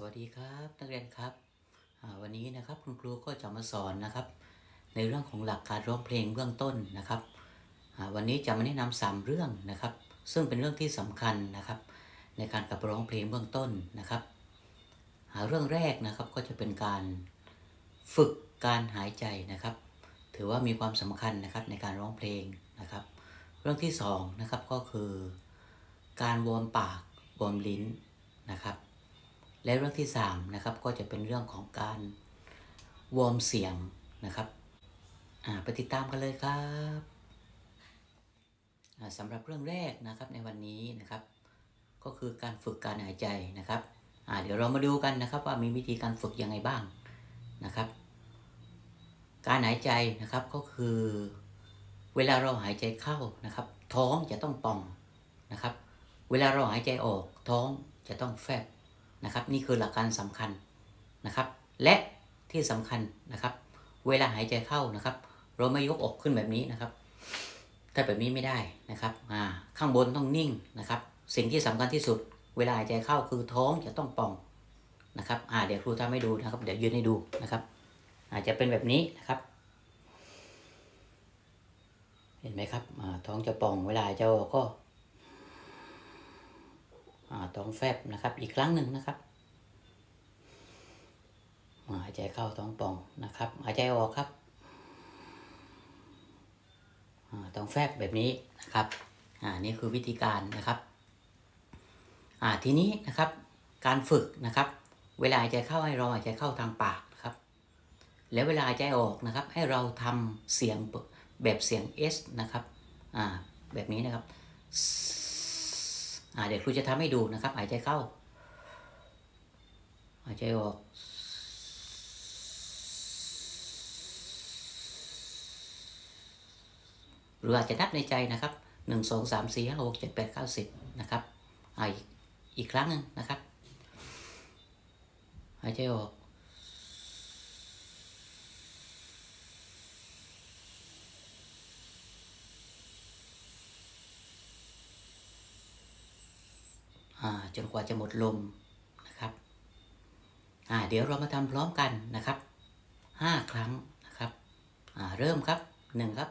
สวัสดีครับนักเรียนครับวันนี้นะครับคุณครูก็จะมาสอนนะครับ ในเรื่องของหลักการร้องเพลงเบื้องต้นนะครับวันนี้จะมาแนะนำสามเรื่องนะครับ ซึ่งเป็นเรื่องที่สำคัญนะครับ ในการกับร้องเพลงเบื้องต้นนะครับเรื่องแรกนะครับก็จะเป็นการฝึกการหายใจนะครับ ถือว่ามีความสำคัญนะครับในการร้องเพลงนะครับ เรื่องที่สองนะครับก็คือ การวอร์มปากวอร์มลิ้นนะครับ และเรื่องที่3นะครับก็จะเป็นเรื่องของการวอร์มเสียงนะครับไปติดตามกันเลยครับสำหรับเรื่องแรกนะครับในวันนี้นะครับ ก็คือการฝึกการหายใจนะครับเดี๋ยวเรามาดูกันนะครับว่ามีวิธีการฝึกยังไงบ้างนะครับ การหายใจนะครับก็คือ เวลาเราหายใจเข้านะครับ ท้องจะต้องป่องนะครับ เวลาเราหายใจออกท้องจะต้องแฟบ นะครับ นี่คือหลักการสำคัญนะครับ และที่สำคัญนะครับ เวลาหายใจเข้านะครับ เราไม่ยกอกขึ้นแบบนี้นะครับ ถ้าแบบนี้ไม่ได้นะครับอ่าข้างบนต้องนิ่งนะครับ สิ่งที่สำคัญที่สุด เวลาหายใจเข้าคือท้องจะต้องป่องนะครับอ่าเดี๋ยวครูทำให้ดูนะครับ เดี๋ยวยืนให้ดูนะครับ อาจจะเป็นแบบนี้นะครับเห็นไหมครับอ่าท้องจะป่องเวลาหายใจออกก็ ท้องแฟบนะครับ อีกครั้งหนึ่งนะครับหายใจเข้าท้องป่องนะครับหายใจออกครับท้องแฟบแบบนี้นะครับอ่านี่คือวิธีการนะครับอ่าทีนี้นะครับการฝึกนะครับ เวลาหายใจเข้าให้เราหายใจเข้าทางปากนะครับ แล้วเวลาหายใจออกนะครับ ให้เราทำเสียงแบบเสียง S นะครับอ่าแบบนี้นะครับ เดี๋ยวครูจะทำให้ดูนะครับ หายใจเข้า หายใจออก หรืออาจจะนับในใจนะครับหนึ่งสองสามสี่ห้าหกเจ็ดแปดเก้าสิบนะครับอ่าอีกอีกครั้งหนึ่งนะครับ หายใจออก จนกว่าจะหมดลมนะครับอ่าเดี๋ยวเรามาทำพร้อมกันนะครับห้าครั้งนะครับอ่าเริ่มครับหนึ่งครับ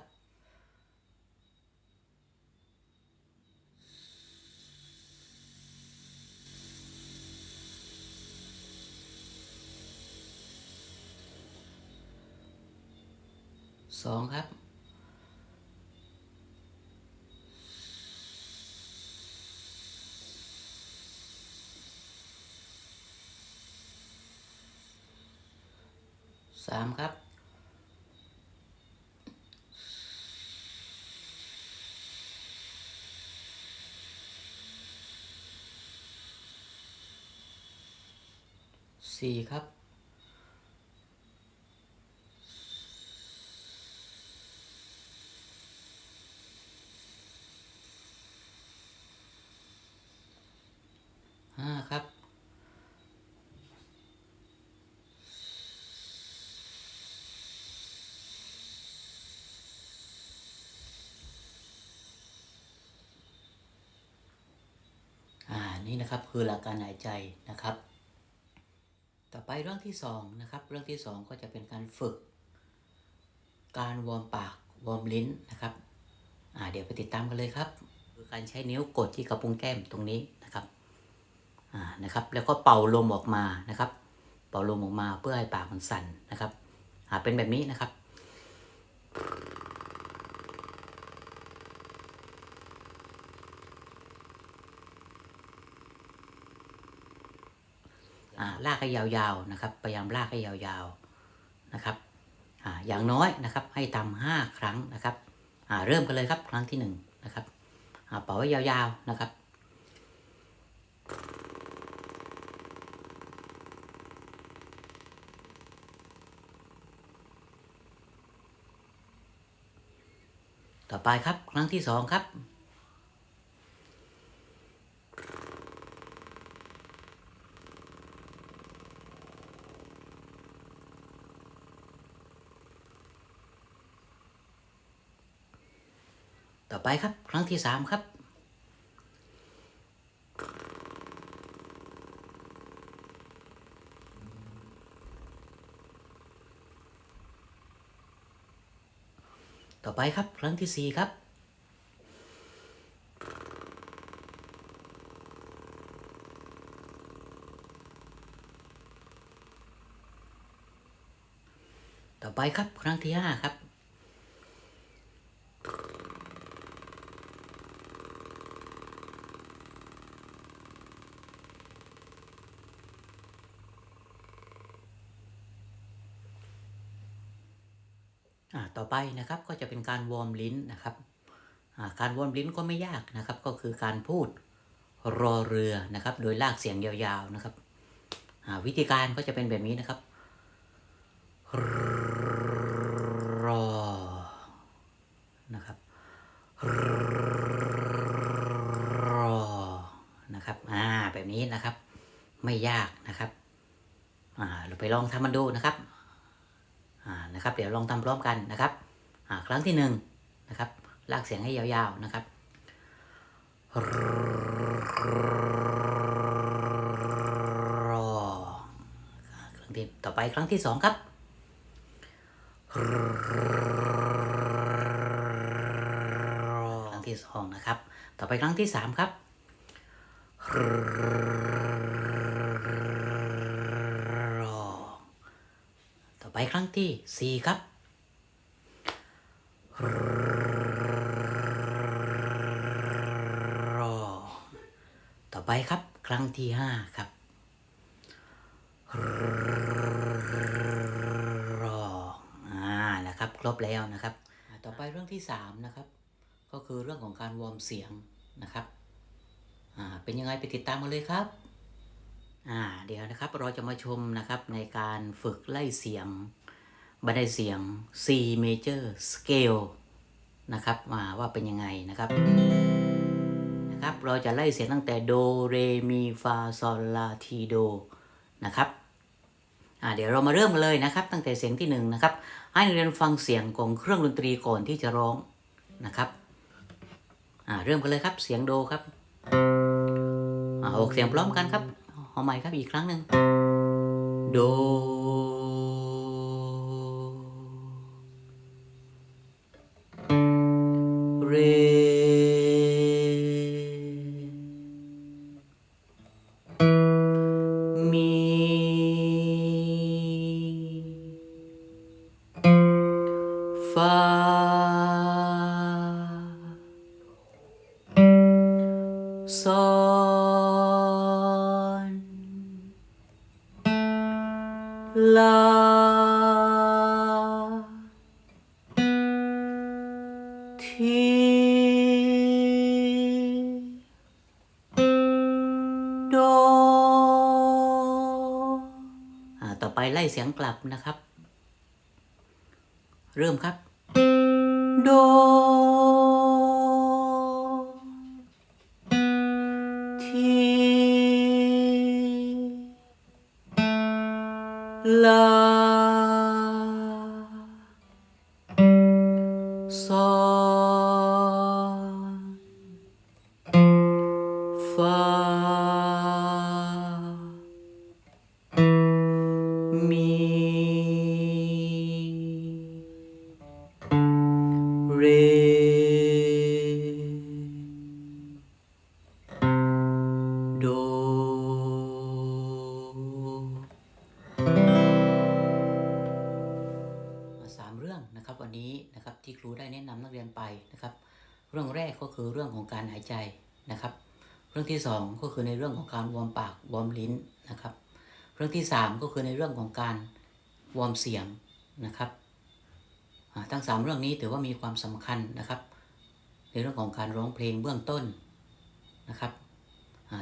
สองครับ สามครับสี่ครับ ห้าครับ อ่า นี่นะครับคือหลักการหายใจนะครับ ต่อไปเรื่องที่สองนะครับเรื่องที่สองก็จะเป็นการฝึก การวอร์มปากวอร์มลิ้นนะครับเดี๋ยวไปติดตามกันเลยครับ คือการใช้นิ้วกดที่กระพุ้งแก้มตรงนี้นะครับนะครับ แล้วก็เป่าลมออกมานะครับ เป่าลมออกมาเพื่อให้ปากมันสั่นนะครับเป็นแบบนี้นะครับ ลากให้ยาวๆนะครับพยายามลากให้ยาวๆนะครับออย่างน้อยนะครับให้ทำห้าครั้งนะครับเริ่มกันเลยครับครั้งที่หนึ่งนะครับอ่าเป่าไว้ยาวๆนะครับต่อไปครับครั้งที่สองครับ ต่อไปครับ ครั้งที่สามครับ ต่อไปครับ ครั้งที่สี่ครับต่อไปครับ ครั้งที่ห้าครับ ต่อไปนะครับก็จะเป็นการวอร์มลิ้นนะครับการวอร์มลิ้นก็ไม่ยากนะครับ ก็คือการพูดรอเรือนะครับ โดยลากเสียงยาวๆนะครับวิธีการก็จะเป็นแบบนี้นะครับรอนะครับรอนะครับอ่าแบบนี้นะครับ ไม่ยากนะครับอ่าเราไปลองทำมันดูนะครับ นะครับ เดี๋ยวลองทำพร้อมกันนะครับครั้งที่หนึ่งนะครับลากเสียงให้ยาวๆนะครับครั้งที่ต่อไปครั้งที่สองครับครั้งที่สองนะครับ ต่อไปครั้งที่สามครับรอ ต่อ ไปครั้งที่สี่ครับรอต่อไปครับครั้งที่ห้าครับรออ่านะครับ ครบแล้วนะครับ ต่อไปเรื่องที่สามนะครับ ก็คือเรื่องของการวอร์มเสียงนะครับ อ่า เป็นยังไงไปติดตามกันเลยครับ อ่าเดี๋ยวนะครับเราจะมาชมนะครับในการฝึกไล่เสียงบันไดเสียง C major scale นะครับอ่าว่าเป็นยังไงนะครับนะครับ เราจะไล่เสียงตั้งแต่โดเรมีฟาซอลลาทีโดนะครับอ่าเดี๋ยวเรามาเริ่มกันเลยนะครับ ตั้งแต่เสียงที่หนึ่งนะครับให้นักเรียนฟังเสียงของเครื่องดนตรีก่อนที่จะร้องนะครับอ่าเริ่มกันเลยครับเสียงโดครับอ่าออกเสียงพร้อมกันครับ เอาใหม่ครับอีกครั้งหนึ่งโด ลา ทีโดต่อไปไล่เสียงกลับนะครับ เริ่มครับ โด ฟามี เร โด สามเรื่องนะครับวันนี้นะครับที่ครูได้แนะนำนักเรียนไปนะครับ เรื่องแรกก็คือเรื่องของการหายใจนะครับ รื่องที่สองก็คือในเรื่องของการวอร์มปากวอร์มลิ้นนะครับ เรื่องที่สามก็คือในเรื่องของการวอร์มเสียงนะครับทั้งสามเรื่องนี้ถือว่ามีความสำคัญนะครับ ในเรื่องของการร้องเพลงเบื้องต้นนะครับ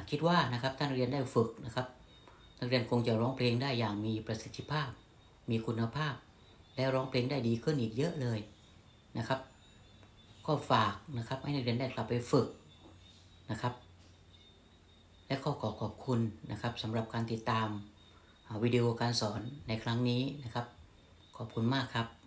คิดว่านะครับถ้านเรียนได้ฝึกนะครับนักเรียนคงจะร้องเพลงได้อย่างมีประสิทธิภาพ มีคุณภาพ และร้องเพลงได้ดีขึ้นอีกเยอะเลยนะครับ ก็ฝากนะครับให้นักเรียนได้กลับไปฝึกนะครับ และก็ขอขอบคุณนะครับสำหรับการติดตามวิดีโอการสอนในครั้งนี้นะครับ ขอบคุณมากครับ